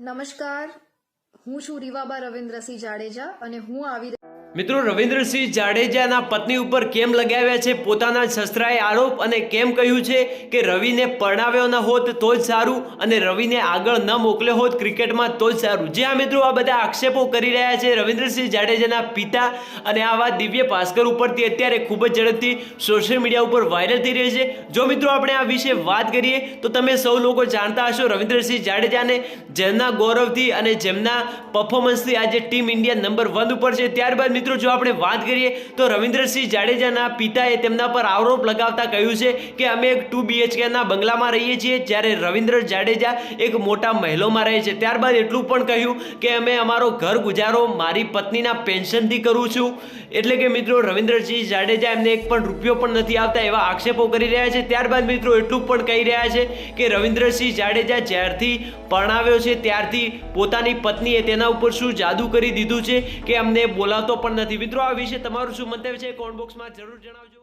નમસ્કાર. હું છું રીવાબા રવિન્દ્રસિંહ જાડેજા અને હું આવી મિત્રો, રવિન્દ્રસિંહ જાડેજાના પત્ની ઉપર કેમ લગાવ્યા છે પોતાના શસ્ત્રાએ આરોપ અને કેમ કહ્યું છે કે રવિને પરણાવ્યો ન હોત તો જ સારું અને રવિને આગળ ન મોકલ્યો હોત ક્રિકેટમાં તો જ સારું. જે આ મિત્રો આ બધા આક્ષેપો કરી રહ્યા છે રવિન્દ્રસિંહ જાડેજાના પિતા અને આ વાત દિવ્ય ભાસ્કર ઉપરથી અત્યારે ખૂબ જ ઝડપથી સોશિયલ મીડિયા ઉપર વાયરલ થઈ રહી છે. જો મિત્રો, આપણે આ વિશે વાત કરીએ તો તમે સૌ લોકો જાણતા હશો રવિન્દ્રસિંહ જાડેજાને જેમના ગૌરવથી અને જેમના પરફોર્મન્સથી આજે ટીમ ઇન્ડિયા નંબર વન ઉપર છે. ત્યારબાદ મિત્રો, જો આપણે વાત કરીએ તો રવિન્દ્રસિંહ જાડેજાના પિતાએ તેમના પર આરોપ લગાવતા કહ્યું છે કે અમે એક ટુ બીએચકેના બંગલામાં રહીએ છીએ, જ્યારે રવિન્દ્ર જાડેજા એક મોટા મહેલોમાં રહે છે. ત્યારબાદ એટલું પણ કહ્યું કે અમે અમારો ઘર ગુજારો, મારી પત્નીના પેન્શનથી કરું છું. એટલે કે મિત્રો, રવિન્દ્રસિંહ જાડેજા એમને એક પણ રૂપિયો પણ નથી આવતા એવા આક્ષેપો કરી રહ્યા છે. ત્યારબાદ મિત્રો, એટલું પણ કહી રહ્યા છે કે રવિન્દ્રસિંહ જાડેજા જ્યારથી પરણાવ્યો છે, ત્યારથી પોતાની પત્નીએ તેના ઉપર શું જાદુ કરી દીધું છે કે અમને બોલાવતો પણ નથી. મિત્રો આ વિશે તમારું શું મંતવ્ય છે? કોમેન્ટ બોક્સમાં જરૂર જણાવજો.